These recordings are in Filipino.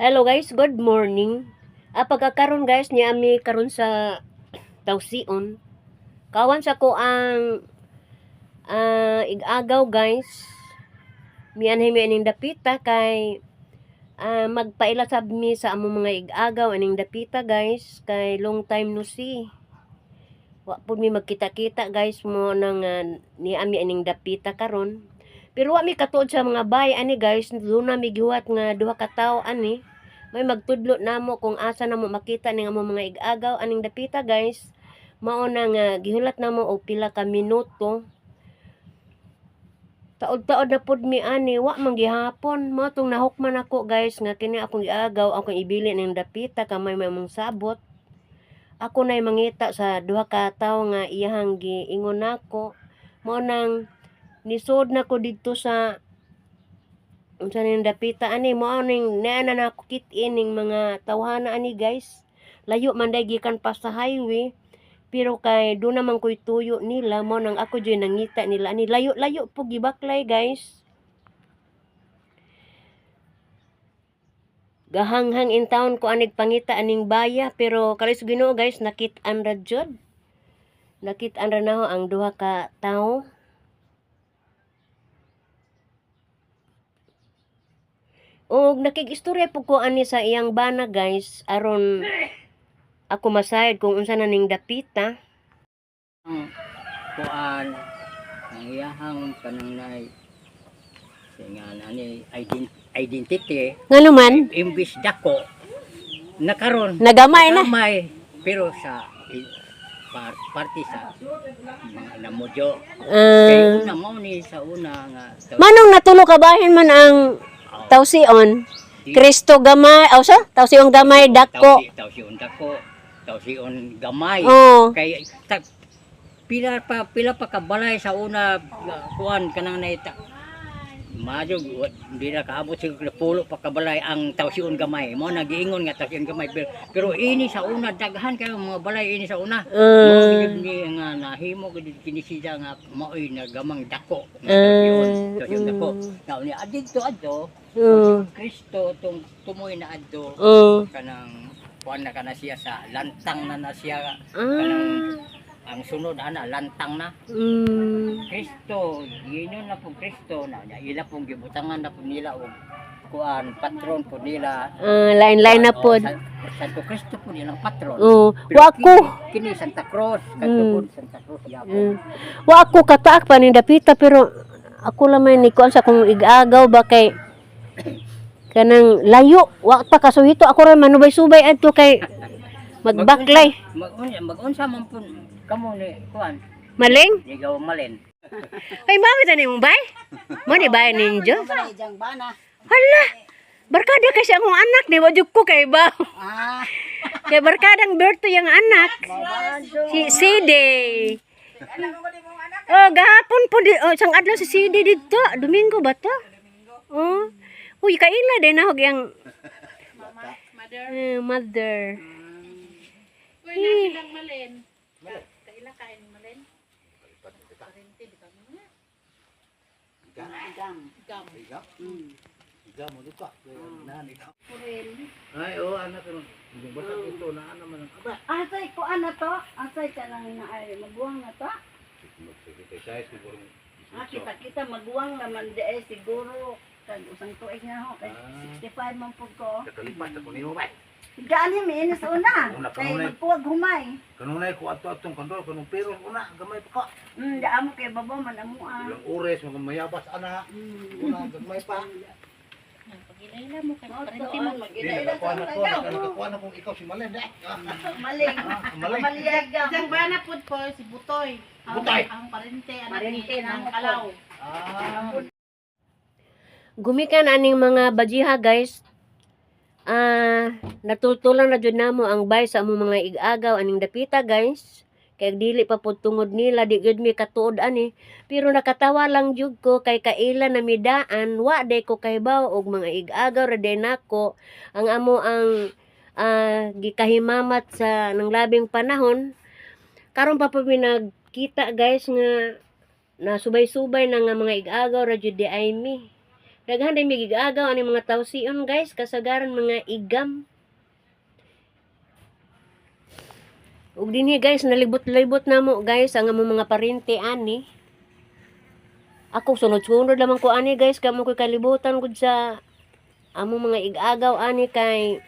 Hello guys, good morning. Ah, pagkakaroon guys ni ami karon sa Tausion. Kawan sa ko ang ah, igagaw guys. Mianhay mi aning dapita kay ah, magpaila sab mi sa among mga igagaw aning dapita guys kay long time no see. Wa pud mi magkita-kita guys mo nang ah, ni ami aning dapita karon. Pero wa mi katuod sa mga bay ani guys, na mi giwat nga duha ka tawo ani. May magtudlo namo kung asa namo makita ning amo mga igagaw aning dapita guys. Mao na nga gihulat namo og pila ka minuto. Taod-taod na pud mi ani, wa man gihapon. Mao tong nahukman ako guys nga kini akong giagaw akong ibili ning dapita kamay may mong sabot. Ako nay mangita sa duha ka tawo nga iyahang giingon nako. Mao nang nisod na ko dito sa unsa ning dapita ani mo ning naana na ako kit ining mga tawhana ani guys. Layo man day gikan pa sa highway pero kay do naman ko'y tuyo nila mo nang ako joy nangita nila ani. Layo layo po gibaklay guys. Gahanghang in town ko anig pangita aning baya pero kalis Ginoo guys nakit anra jud. Nakit anra na ho ang duha ka tawo Og nakig-istorya po ko ani sa iyang bana guys. Aron ako masayad kung unsa na ning dapita. ang kuan ang iyahang kanang nay nga nani ident- identity. Ngano man? imbis dako nakaron Nagamay na. gamay pero sa par, parte sa mga namudyo. Kay Ah, una mo ni sa una nga manong natulo kabahin man ang tawsion. di- Kristo gamay, aw sa? Tawsion gamay dako. tawsi tawsion dako tawsion gamay Oh. kay ta, pila pa pila pa kabalay sa una uh, kuan kanang naita Wa- hindi na kaabot siguro na pulo pa kabalay ang tawsiyon gamay. Mo nagiingon nga tawsiyon gamay pero, pero ini sa una daghan kayo mga balay ini sa una. Ah, ni nga nahimo kinisida nga maoy na gamang dako. Nga Ah, tawsiyon, tawsiyon dako. Now ni adto adto, oh. Kristo tung tumoy na adto Oh. kanang kuan na kana siya sa lantang na na siya Ah. ang sunod ana lantang na Mm. Kristo ginon na po Kristo na nya ila pong gibutangan na po nila og kuan patron po nila. Ah, lain-lain na. San- Santo Cristo po nilang patron. Pero wa ko. kini, Santa Cruz Mm. katubod Santa Cruz yapon Mm. Wa ako kataak pa ni dapita pero ako lamay ni kuan sa kung igagaw ba kay kanang layo. Wa pa kasuhito. Ako ra manubay-subay adto kay magbaklay. mag-unsa mag-unsa man po kamo ni kuan? Maling? Ligaw malen ay mami tani mong bay mo ni bay bana. hala barkada kasi akong anak di jud ko kay ba Ah, kay barkadang Berto yung anak si Side Oh, gahapon po di oh, sang adlaw si Sidi dito. Domingo ba to? Oh. Uy, kaila din ako yang mother. Eh, mother. Uy, nasi lang malen. Kaila kain malen. Parente di kami nga. Gam. Gam. ay oh anak ko basta ito na ano man aba Asay ko ana to? Asay ka lang na ay maguwang na to? Ah, kita kita maguwang naman di ay siguro kag usang tuig nga ho kay 65 man pud ko. Kalipas na ko nimo ba? Gaan mi ini sa una. Una, Kay kanunay. magpuwag humay. Kanunay ko ato atong kontrol kanung pero una gamay pa ka. Hmm, daamo kay babo man amo ah. Ilang ores mga mayabas ana. Una gamay pa. Pag-ilaila mo kay to parente ah, mo. Na sa ko, tagaw. nakakuha na kung ikaw si Malen eh. Maling. Maling. Maliyaga. Isang bana pud ko si Butoy. Ang- Butoy? Ang parente anak Parente ni ng ng Kalaw. Ah, Gumikan aning mga bajiha guys. Ah, natutulang na jud namo ang bay sa among mga igagaw aning dapita guys. Kay dili pa pud tungod nila di gud mi katuod ani. Pero nakatawa lang jud ko kay kaila na midaan wa day ko kay baw og mga igagaw ra day nako ang amo ang ah, gikahimamat sa nang labing panahon. Karon pa pa mi nagkita guys nga na subay-subay na nga mga igagaw ra jud di ay mi. Daghan din may gigagaw ani mga tawsion guys, kasagaran mga igam. Ug dinhi guys, nalibot-libot na mo guys ang among mga parente ani. Ako sunod-sunod lamang ko ani guys, kamo ko kalibutan gud sa among mga igagaw ani kay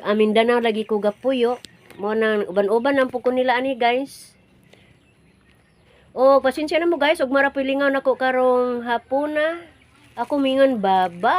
amin Mindanao lagi ko gapuyo. Mo nang uban-uban ang puko nila ani guys. O, pasensya na mo guys, ug marapilingaw nako karong hapuna. Ako mingon, bye-bye!